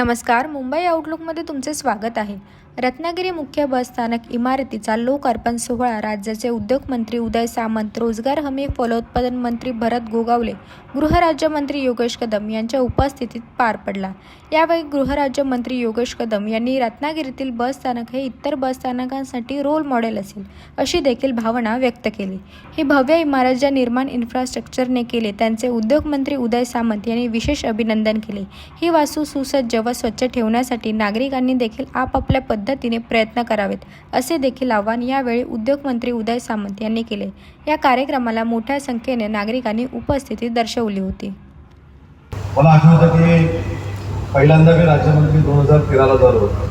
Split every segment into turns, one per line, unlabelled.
नमस्कार मुंबई आउटलुकमध्ये तुमचे स्वागत आहे. रत्नागिरी मुख्य बस स्थानक इमारतीचा लोकार्पण सोहळा. राज्याचे उद्योगमंत्री उदय सामंत रोजगार हमी फलोत्पादन मंत्री भरत गोगावले गृहराज्यमंत्री योगेश कदम यांच्या उपस्थितीत पार पडला. यावेळी गृहराज्यमंत्री योगेश कदम यांनी रत्नागिरीतील बस स्थानक हे इतर बस स्थानकांसाठी रोल मॉडेल असेल अशी देखील भावना व्यक्त केली. ही भव्य इमारत ज्या निर्माण इन्फ्रास्ट्रक्चरने केले त्यांचे उद्योगमंत्री उदय सामंत यांनी विशेष अभिनंदन केले. ही वास्तू सुसज्ज व स्वच्छ ठेवण्यासाठी नागरिकांनी देखील आपापल्या पद्धतीने प्रयत्न करावेत असे देखील आव्हान यावेळी उद्योगमंत्री उदय सामंत यांनी केले. या कार्यक्रमाला मोठ्या संख्येने नागरिकांनी उपस्थिती दर्शवली होती.
मला आठवतं की पहिल्यांदा मी राज्यमंत्री दोन हजार तेराला झालो होतो.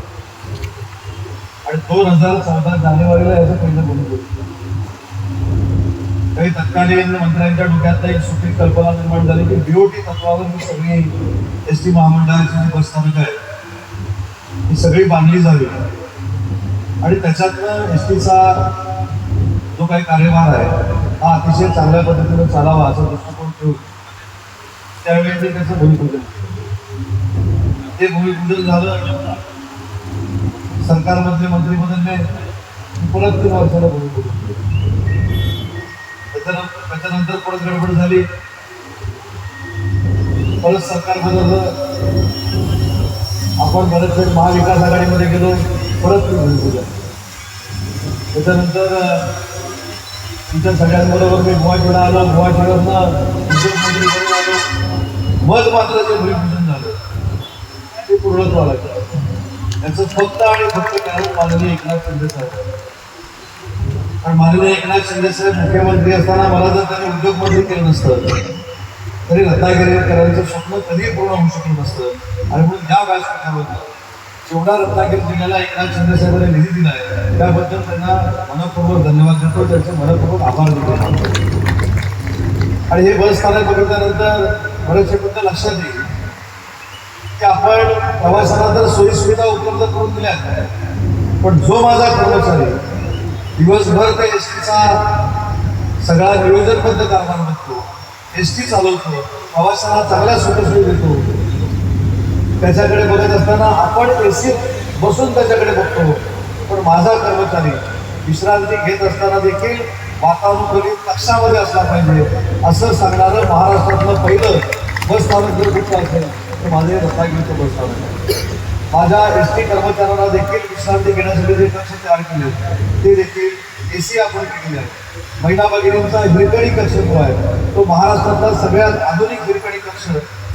आणि दोन हजार चौदा जानेवारीला याचं पहिलं बोलून होतं. काही तत्कालीन मंत्र्यांच्या डोक्यात एक सुपीक कल्पना निर्माण झाली की बीओटी तत्वावर मी सगळी एस टी महामंडळाची जी बसस्थानकं आहेत ही सगळी बांधली जावी. आणि त्याच्यातनं एस टीचा जो काही कार्यभार आहे हा अतिशय चांगल्या पद्धतीने चालावा असा दृष्टिकोन ठेवून त्यावेळी ते त्याचं भूमिपूजन केलं. ते भूमिपूजन झालं सरकारमधले मंत्री बदलले परत तीन वर्षाला भूमिपूजन केलं. त्याच्यानंतर त्याच्यानंतर परत गडबड झाली. परत सरकार बदललं आपण बरेच वेळ महाविकास आघाडीमध्ये गेलो परत मी त्याच्यानंतर अं, तुमच्या सगळ्यांबरोबर मी गुवाहाटीला आलो. गुवाहाटीवरनं मुख्यमंत्री म्हणून आलो. मग मात्र जे भूमिपूजन झालं ते पूर्णच गेलं. याचं फक्त आणि फक्त कारण माननीय एकनाथ शिंदे साहेब. आणि माननीय एकनाथ शिंदे साहेब मुख्यमंत्री असताना मला जर त्यांनी उद्योगमंत्री केलं नसतं तरी रत्नागिरीकरांचं स्वप्न कधीही पूर्ण होऊ शकलं नसतं. आणि म्हणून या व्यासपीठावर जेवढा रत्नागिरी जिल्ह्याला एकनाथ शिंदे साहेबांनी निधी दिला आहे त्याबद्दल त्यांना मनपूर्वक धन्यवाद देतो. त्यांचे मनपूर्वक आभार देतो आणि हे बस स्थानक बघितल्यानंतर बरेचसे मुद्दे लक्षात येईल की आपण प्रवासाला तर सोयीसुविधा उपलब्ध करून दिल्या पण जो माझा कर्मचारी दिवसभर त्या एस टीचा सगळा नियोजनबद्ध कारभार एस टी चालवतो प्रवाशांना चांगल्या सुखसोयी देतो त्याच्याकडे बघत असताना आपण एसी बसून त्याच्याकडे बघतो. पण माझा कर्मचारी विश्रांती घेत असताना देखील वातानुकूलित कक्षामध्ये असला पाहिजे. असं सांगणारं महाराष्ट्रातलं पहिलं बस स्थानक जर कुठलं असेल तर माझे रत्नागिरीचं बस स्थानक माझ्या एस टी कर्मचाऱ्यांना देखील विश्रांती घेण्यासाठी जे कक्ष तयार केले ते देखील ए सी आपण केलेले आहे महिला भगिनींचा हिरकणी कक्ष जो आहे तो महाराष्ट्रातला सगळ्यात आधुनिक हिरकणी कक्ष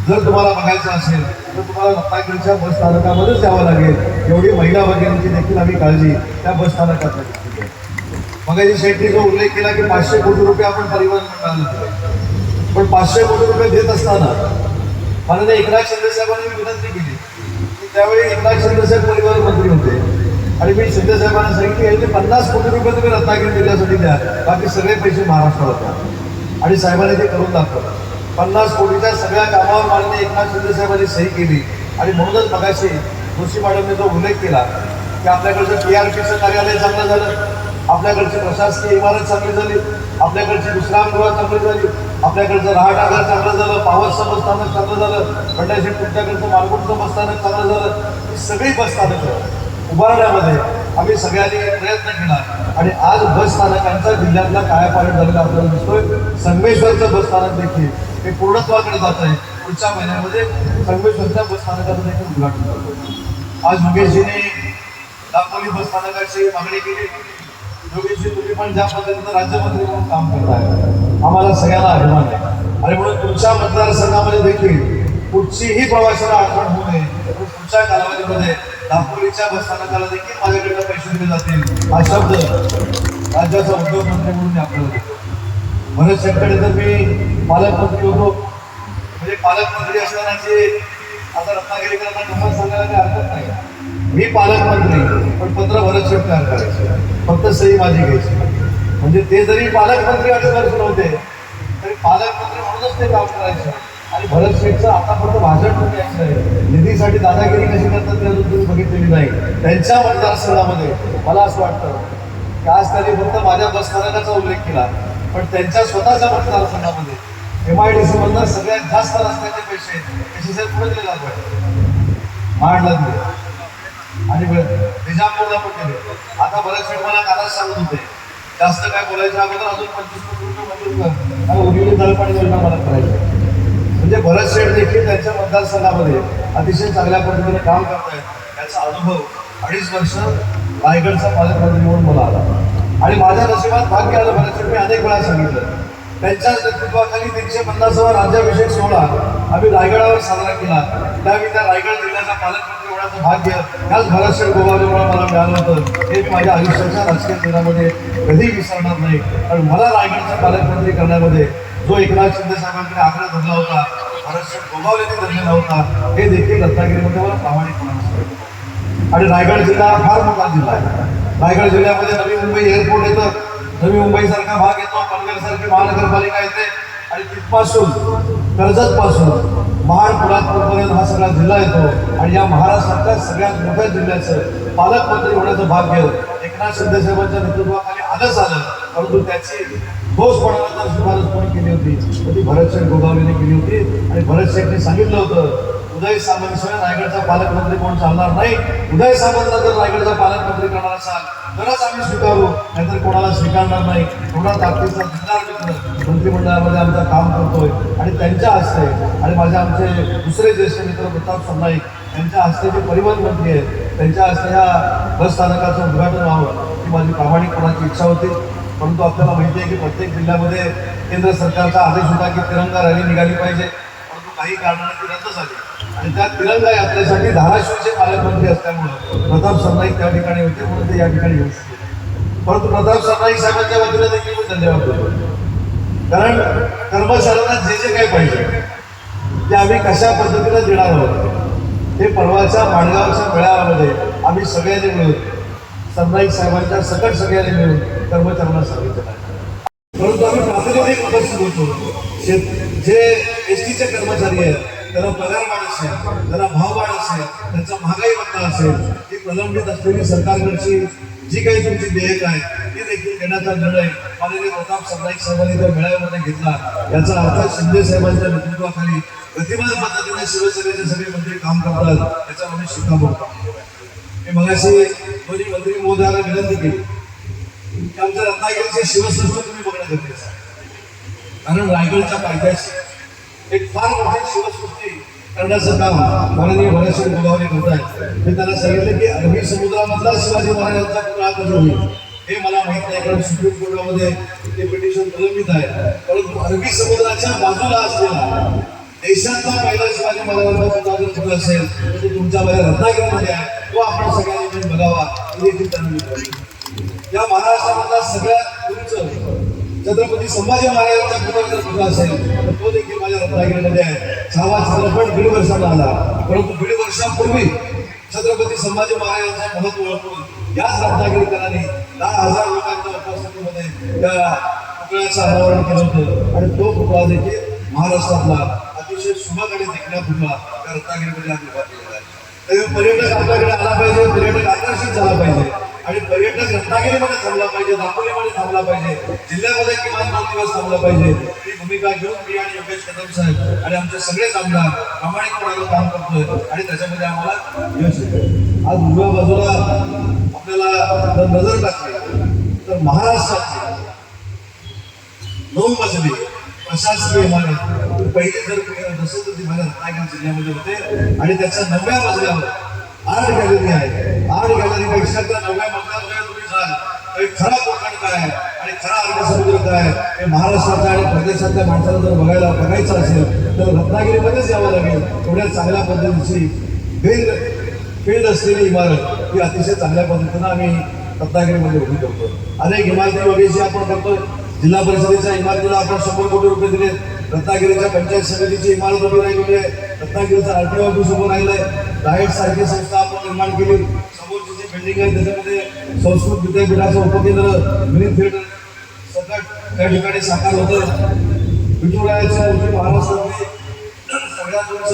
जर तुम्हाला बघायचा असेल तर तुम्हाला रत्नागिरीच्या बस स्थानकामध्येच यावं लागेल. एवढी महिला भगिनींची देखील आम्ही काळजी त्या बस स्थानकात घेतली आहे. शेट्टी जो उल्लेख केला की पाचशे कोटी रुपये आपण परिवहन मंडळाला दिले. पण पाचशे कोटी रुपये देत असताना माननीय एकनाथ शिंदे साहेबांनी मी विनंती केली. की त्यावेळी एकनाथ शिंदे साहेब परिवहन मंत्री होते. आणि मी शिंदे साहेबांना सांगितलं यांनी पन्नास कोटी रुपये तुम्ही रत्नागिरी जिल्ह्यासाठी द्या. बाकी सगळे पैसे महाराष्ट्राला द्या. आणि साहेबांनी ते करून दाखवलं. पन्नास कोटीच्या सगळ्या कामावर मान्य एकनाथ शिंदे साहेबांनी सही केली. आणि म्हणूनच मगाशी जोशी मॅडमने जो उल्लेख केला की आपल्याकडचं पी आर पीचं कार्यालय चांगलं झालं आपल्याकडची प्रशासकीय इमारत चांगली झाली आपल्याकडची विश्रामगृह चांगली झाली आपल्याकडचं रहाटाघर चांगलं झालं पावसचं बसस्थानक चांगलं झालं पंढरशेठ तुमच्याकडचं मालगुणचं बसस्थानक चांगलं झालं ही सगळी बसस्थानकं उभारण्यामध्ये आम्ही सगळ्यांनी प्रयत्न केला. आणि आज बस स्थानकांचा जिल्ह्यातला कायापालट झालेला आपल्याला दिसतोय. संगमेश्वरचं बस स्थानक देखील हे पूर्णत्वाकडे जात आहे. पुढच्या महिन्यामध्ये संगमेश्वरच्या बस स्थानकाचं देखील उद्घाटन करतो. आज योगेशजीने दापोली बस स्थानकाची मागणी केली. योगेशजी तुम्ही पण ज्या पद्धतीनं राज्यमंत्री म्हणून काम करताय आम्हाला सगळ्यांना अभिमान आहे. आणि म्हणून तुमच्या मतदारसंघामध्ये देखील कुठचीही प्रवाशाला आठवण होऊ नये. पुढच्या कालावधीमध्ये दापोलीच्या बसस्थानकाला देखील माझ्याकडनं पैसे दिले जातील. हा शब्द राज्याचा उद्योगमंत्री म्हणून आपल्याला भरत शेतकडे तर मी पालकमंत्री होतो. म्हणजे पालकमंत्री असतानाचे आता रत्नागिरीकरांना गंमत सांगायला काही हरकत नाही. मी पालकमंत्री पण पत्र भरत शेट करायचे. फक्त सही माझी घ्यायची. म्हणजे ते जरी पालकमंत्री अधिकारी नव्हते तरी पालकमंत्री म्हणूनच ते काम करायचं. आणि भरत शेठचं आतापर्यंत भाषण पण यायचं आहे. निधीसाठी दादागिरी कशी करतात ते अजून तुम्ही बघितलेली नाही. त्यांच्या मतदारसंघामध्ये मला असं वाटतं की आज त्यांनी फक्त माझ्या बस स्थानकाचा उल्लेख केला पण त्यांच्या स्वतःच्या मतदारसंघामध्ये एम आय डी सी मधनं सगळ्यात जास्त रस्त्याचे पैसे त्याची सी पुढे दिले जात मांडला दिले आणि निजामपूरला पण दिले. आता भरत शेठ मला कालच सांगत होते. जास्त काय बोलायचं अगोदर अजून पंचवीस कोटी रुपये मंजूर कर. आणि उर्वरित जलपाणी योजना मला करायची म्हणजे भरत शेठ देखील त्यांच्या मतदारसंघामध्ये अतिशय चांगल्या पद्धतीने काम करतायत. याचा अनुभव अडीच वर्ष रायगडचा पालकमंत्री म्हणून मला आला. आणि माझ्या नशिबात भाग्य आलं भरत शेठ मी अनेक वेळा सांगितलं. त्यांच्या नेतृत्वाखाली तीनशे पन्नासावा राज्याभिषेक सोहळा आम्ही रायगडावर साजरा केला. त्यावेळी त्या रायगड जिल्ह्याचा पालकमंत्री होण्याचं भाग्य याच भरतशेठ गोगावलेमुळे मला मिळालं होतं. हे मी माझ्या आयुष्याच्या राजकीय जीवनामध्ये कधी विसरणार नाही. कारण मला रायगडचा पालकमंत्री करण्यामध्ये जो एकनाथ शिंदे साहेबांकडे आग्रह धरला होता. महाराष्ट्र गोगावलेने धरलेला होता. हे देखील रत्नागिरीमध्ये मला प्रामाणिकपणा आणि रायगड जिल्हा हा फार मोठा जिल्हा आहे. रायगड जिल्ह्यामध्ये नवी मुंबई एअरपोर्ट येतं. नवी मुंबई सारखा भाग येतो. पनवेल सारखी महानगरपालिका येते. आणि तिथपासून कर्जतपासून महाड पुरातपूरपर्यंत हा सगळा जिल्हा येतो. आणि या महाराष्ट्रातल्या सगळ्यात मोठ्या जिल्ह्याचं पालकमंत्री होण्याचं भाग्य एकनाथ शिंदे साहेबांच्या नेतृत्वाखाली आलंच झालं. परंतु त्याची ठोसपणानं जर शिफारस कोणी केली होती? तर भरत शेठ गोगावलेने केली होती? आणि भरत शेठने सांगितलं होतं उदय सामंतशिवाय रायगडचा पालकमंत्री कोण चालणार नाही? उदय सामंतला जर रायगडचा पालकमंत्री करणार असाल तरच आम्ही स्वीकारू. नाहीतर कोणाला स्वीकारणार नाही? थोडा ताकदीचा दिलदार मित्र मंत्रिमंडळामध्ये आमचं काम करतोय. आणि त्यांच्या हस्ते आणि माझे आमचे दुसरे ज्येष्ठ मित्र प्रताप सरनाईक त्यांच्या हस्ते जे परिवहन मंत्री आहेत त्यांच्या हस्ते ह्या बस स्थानकाचं उद्घाटन व्हावं. माझी प्रामाणिकपणाची इच्छा होती परंतु आपल्याला माहिती आहे की प्रत्येक जिल्ह्यामध्ये केंद्र सरकारचा आदेश होता की तिरंगा रॅली निघाली पाहिजे परंतु काही कारणाने ती रद्द झाली. आणि त्या तिरंगा यात्रेसाठी धाराशिवचे पालकमंत्री असल्यामुळं प्रताप सरनाईक त्या ठिकाणी होते म्हणून ते या ठिकाणी येऊ शकले परंतु प्रताप सरनाईक साहेबांच्या वतीने देखील मी धन्यवाद देतो. कारण कर्मचाऱ्यांना जे जे काही पाहिजे ते आम्ही कशा पद्धतीने देणार आहोत हे परवाच्या माणगावच्या मेळाव्यामध्ये आम्ही सगळ्यांनी मिळून सरनाईक साहेबांच्या सकट सगळ्यांनी मिळून कर्मचाऱ्यांना सांगितलं. परंतु आम्ही प्रातिनिधिक उपस्थित होतो शेत जे एस टीचे कर्मचारी आहेत त्यांना पगारवाढ असेल त्यांना भाववाढ असेल त्यांचा महागाई भत्ता असेल ती प्रलंबित असलेली सरकारकडची जी काही तुमची देयक आहे ती देखील देण्याचा निर्णय माननीय प्रताप सरनाईक साहेबांनी त्या मेळाव्यामध्ये घेतला याचा अर्थ शिंदे साहेबांच्या नेतृत्वाखाली गतिमान पद्धतीने शिवसेनेचे सगळे मंत्री काम करतात याचा आम्ही शिक्कामोर्तब केला मी मगाशी दोन्ही मंत्री महोदयाला विनंती केली. की आमच्या रत्नागिरीचे शिवसृष्टी तुम्ही बघणं गरजेचं आहे. कारण रायगडच्या पायथ्याशी एक फार मोठी शिवसृष्टी करण्याचं काम माननीय भरतसिंग गोगावले करत आहेत. मी त्यांना सांगितलं की अरबी समुद्रामधला शिवाजी महाराजांचा पुतळा कधी होईल हे मला माहीत नाही. कारण सुप्रीम कोर्टामध्ये ते पिटिशन प्रलंबित आहे. परंतु अरबी समुद्राच्या बाजूला असलेला देशातला पहिला शिवाजी महाराजांचा पुतळा असेल तो तुमच्या माझ्या रत्नागिरीमध्ये आहे तो आपण सगळ्यांनी मिळून बघावा ही देखील त्यांना या महाराष्ट्रामधला सगळ्यात उंच छत्रपती संभाजी महाराजांचा पुतळा जर असेल तर तो देखील माझ्या रत्नागिरीमध्ये आहे. सहावा चित्रपट दीड वर्षाला आला परंतु दीड वर्षापूर्वी छत्रपती संभाजी महाराजांचा महत्त्व ओळखून याच रत्नागिरीकरांनी दहा हजार लोकांच्या उपस्थितीमध्ये त्या पुतळ्याचं अनावरण केलं होतं. आणि तो पुतळा देखील महाराष्ट्रातला अतिशय शुभक आणि देखण्या त्या रत्नागिरीमध्ये आम्ही उभा केलेला आहे त्यामुळे पर्यटक आपल्याकडे आला पाहिजे पर्यटक आकर्षित झाला पाहिजे आणि पर्यटक रत्नागिरीमध्ये थांबला पाहिजे दापोलीमध्ये थांबला पाहिजे जिल्ह्यामध्ये किमान दोन दिवस थांबला पाहिजे. ही भूमिका घेऊन मी आणि योगेश कदम साहेब आणि आमचे सगळेच आमदार प्रामाणिकपणानं काम करतोय आणि त्याच्यामध्ये आम्हाला यश येतं आज उजव्या बाजूला आपल्याला जर नजर टाकली तर महाराष्ट्रातली नऊ मजली प्रशासकीय इमारत पहिले जर नसेल तर ती माझ्या रत्नागिरी जिल्ह्यामध्ये होते? आणि त्याच्या नव्या मजल्यावर आर्ट गॅलरी आहे. आर्ट गॅलरीपेक्षा त्या नव्या मजल्यावर तुम्ही जाल तर खरा कोकण काय आहे? आणि खरा अरबसमुद्र काय आहे? हे महाराष्ट्रातल्या आणि प्रदेशातल्या माणसाला जर बघायला बघायचं असेल तर रत्नागिरीमध्येच यावं लागेल. एवढ्या चांगल्या पद्धतीची फील्ड फील्ड असलेली इमारत ही अतिशय चांगल्या पद्धतीनं आम्ही रत्नागिरीमध्ये उभी करतो. अनेक इमारती वगैरे आपण करतो जिल्हा परिषदेच्या इमारतीला आपण शंभर कोटी रुपये दिले. रत्नागिरीच्या पंचायत समितीची इमारत उभी राहिलेली आहे. रत्नागिरीचं आर टी ऑफिस उभं राहिलंय. डायट सारखी संस्था आपण निर्माण केली. समोरची जी बिल्डिंग आहे त्याच्यामध्ये संस्कृत विद्यापीठाचं उपकेंद्र मिनी थिएटर सकट त्या ठिकाणी साकार होतं. विठुरायाची मूर्ती महाराष्ट्रातली सगळ्यात उंच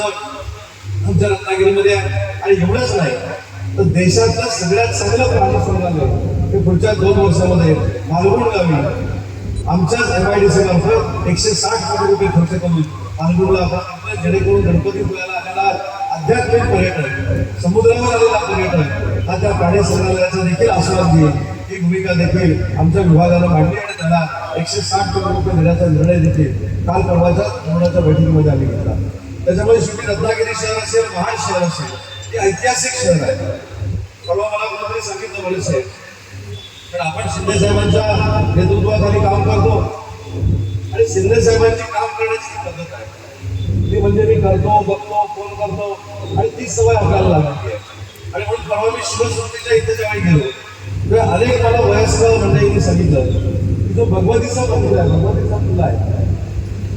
आमच्या रत्नागिरीमध्ये आहे. आणि एवढंच नाही तर देशातलं सगळ्यात चांगलं प्राणी संग्रहालय हे पुढच्या दोन वर्षामध्ये मालवण गावी आमच्याच एम आय डी सी मार्फत एकशे साठ कोटी रुपये खर्च करून मालवणला आपण जेणेकरून गणपतीपुळ्याला आलेला आध्यात्मिक पर्यटन समुद्रावर आलेला पर्यटन हा त्या प्राणी संग्रहालयाचा देखील आस्वाद घेईल ही भूमिका देखील आमच्या विभागानं मांडली आणि त्याला एकशे साठ कोटी रुपये देण्याचा निर्णय देखील काल परवाच्या धोरणाच्या बैठकीमध्ये आम्ही घेतला. त्याच्यामुळे शेवटी रत्नागिरी शहर असेल महान शहर असेल हे ऐतिहासिक शहर आहे. परवा मला कोणीतरी सांगितलं म्हणजे साहेब पण आपण शिंदे साहेबांच्या नेतृत्वाखाली काम करतो. आणि शिंदे साहेबांची काम करण्याची पद्धत आहे. ती म्हणजे मी करतो बघतो फोन करतो आणि ती सवय आपल्याला लागली आहे आणि म्हणून परवा मी शिवसृष्टीच्या इथे जेव्हा गेलो तेव्हा अनेक मला वयस्कर मंडळींनी सांगितलं की जो भगवतीचा मंदिर आहे भगवतीचा मुलगा आहे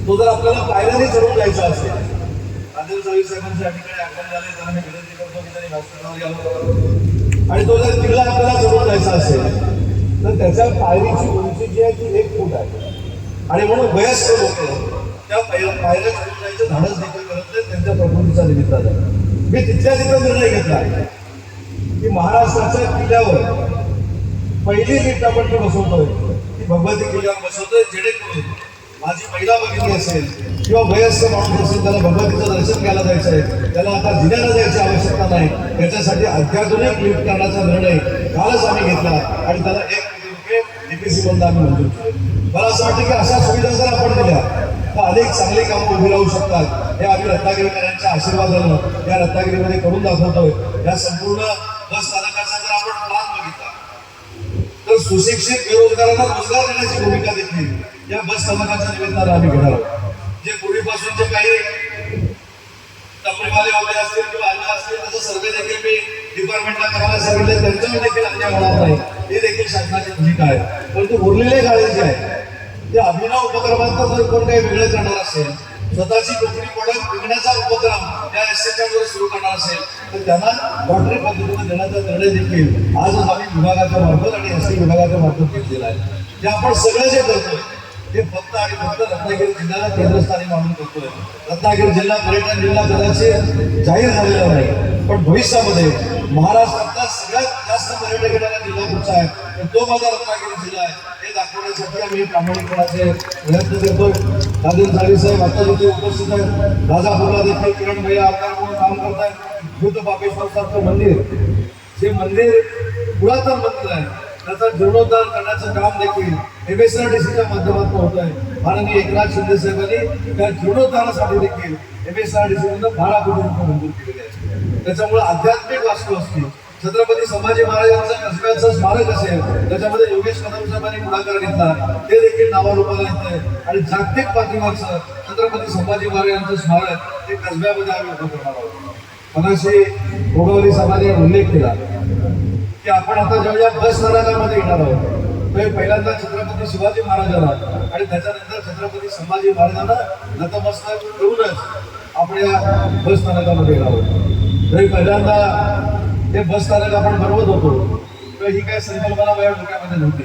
तो जर आपल्याला पायऱ्याने चढून जायचा असेल आदिल जावी साहेबांच्या ठिकाणी आगमन झाले त्यांना मी विनंती करतो की त्यांनी व्यासपीठावर यावं. आणि तो जर किल्ला आपल्याला चढून जायचा असेल तर त्याच्या पायरीची उंची जी आहे ती एक फूट आहे. आणि म्हणून वयस्कर लोक त्या पाय- पायऱ्या चढून धाडस देखील करत नाही त्यांच्या प्रकृतीचा निमित्तानं मी तिथल्या तिथं निर्णय घेतला. की महाराष्ट्राच्या किल्ल्यावर पहिली सीट आपण जी बसवतोय. ती भगवती किल्ल्यावर बसवतोय जेणेकरून माझी महिला भगिनी असेल किंवा वयस्क माणूस असेल त्याला भगवतीचं दर्शन घ्यायला जायचं आहे त्याला आता जिल्ह्याला जायची आवश्यकता नाही त्याच्यासाठी अत्याधुनिक लिफ्ट करण्याचा निर्णय कालच आम्ही घेतला आणि त्याला एक कोटी रुपये बंद आम्ही म्हणतो मला असं वाटतं की अशा सुविधा जर आपण दिल्या तर अनेक चांगले कामं उभी राहू शकतात. हे आम्ही रत्नागिरीकरांच्या आशीर्वादानं या रत्नागिरीमध्ये करून दाखवतोय. या संपूर्ण बस स्थानकाचा जर आपण प्लान बघितला तर सुशिक्षित बेरोजगारांना रोजगार देण्याची भूमिका देखील या बस स्थानकाच्या निमित्तानं आम्ही घेणार आहोत. जे पूर्वीपासूनचे काही टपरीवाले वगैरे असतील किंवा अन्न असतील त्याचा सर्वे देखील मी डिपार्टमेंटला करायला सांगितले. त्यांच्यावर देखील अन्याय होणार नाही. हे देखील शासनाची भूमिका आहे. परंतु उरलेले गाळे जे आहे ते अभिनव उपक्रमांचा जर कोण काही वेगळं करणार असेल स्वतःची नोकरी प्रोडक्ट विकण्याचा उपक्रम या एस वर सुरू करणार असेल तर त्यांना लॉटरी पद्धतीने देण्याचा निर्णय देखील आज आम्ही विभागाच्या मार्फत आणि एस टी विभागाच्या मार्फत घेतलेला आहे. जे आपण सगळं जे करतोय ते फक्त आणि फक्त रत्नागिरी जिल्ह्याला केंद्रस्थानी मानून करतोय रत्नागिरी जिल्हा पर्यटन जिल्हा कदाचित जाहीर झालेला नाही पण भविष्यामध्ये महाराष्ट्रातला सगळ्यात जास्त पर्यटक येणारा जिल्हा कुठचा आहे? तर तो माझा रत्नागिरी जिल्हा आहे. हे दाखवण्यासाठी आम्ही प्रामाणिकपणाचे प्रयत्न करतोय. राजेंद्र साळी साहेब आता जिथे उपस्थित आहेत. राजापूरला देखील किरण भैया आमदार म्हणून काम करतायत. बुद्ध बापेश्वर सारखं मंदिर. जे मंदिर पुरातन मंदिर आहे त्याचा जीर्णोद्धार करण्याचं काम देखील एमएसआरडीसीच्या माध्यमातून होत आहे. माननीय एकनाथ शिंदे साहेबांनी त्या जीर्णोद्धारासाठी देखील एमएसआरडीसी मधून बारा कोटी रुपये मंजूर केलेले आहेत. त्याच्यामुळे आध्यात्मिक वास्तू असतील. छत्रपती संभाजी महाराजांचं कसब्याचं स्मारक असेल त्याच्यामध्ये योगेश कदम साहेबांनी पुढाकार घेतला ते देखील नावारूपाला येत आहे आणि जागतिक पातळीवरचं छत्रपती संभाजी महाराजांचं स्मारक ते कसब्यामध्ये आम्ही उभं करणार आहोत. मनाशी गोगावली साहेबांनी उल्लेख केला की आपण आता जेव्हा या बस स्थानकामध्ये येणार आहोत तेव्हा पहिल्यांदा छत्रपती शिवाजी महाराजांना आणि त्याच्यानंतर छत्रपती संभाजी महाराजांना नतमस्तक करूनच आपण या बस स्थानकामध्ये आहोत. तरी पहिल्यांदा हे बस स्थानक आपण बनवत होतो तर ही काय संकल्पना माझ्या डोक्यामध्ये नव्हती.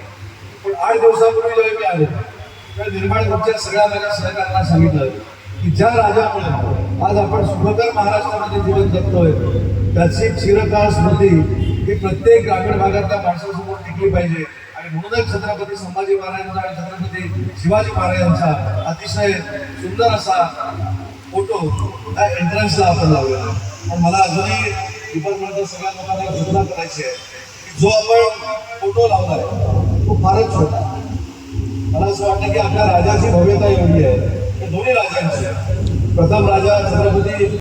पण आठ दिवसापूर्वी जेव्हा मी आलो तर निर्माण ग्रुपच्या सगळ्या माझ्या सहकारांना सांगितलं की ज्या राजामुळे आज आपण सुखकर महाराष्ट्रामध्ये जीवन जगतोय त्याची चिरकाळ स्मृती ही प्रत्येक ग्रामीण भागातल्या माणसासमोर टिकली पाहिजे. आणि म्हणूनच छत्रपती संभाजी महाराजांचा आणि छत्रपती शिवाजी महाराजांचा अतिशय सुंदर असा फोटो त्या एंट्रन्सला आपण लावलेला आहे. पण मला अजूनही डिपार्टमेंटच्या सगळ्या लोकांना सूचना करायची आहे की जो आपण फोटो लावलाय तो फारच छोटा मला असं वाटतं की आपल्या राजाची भव्यता एवढी आहे. दोन्ही राजांची प्रथम राजा छत्रपती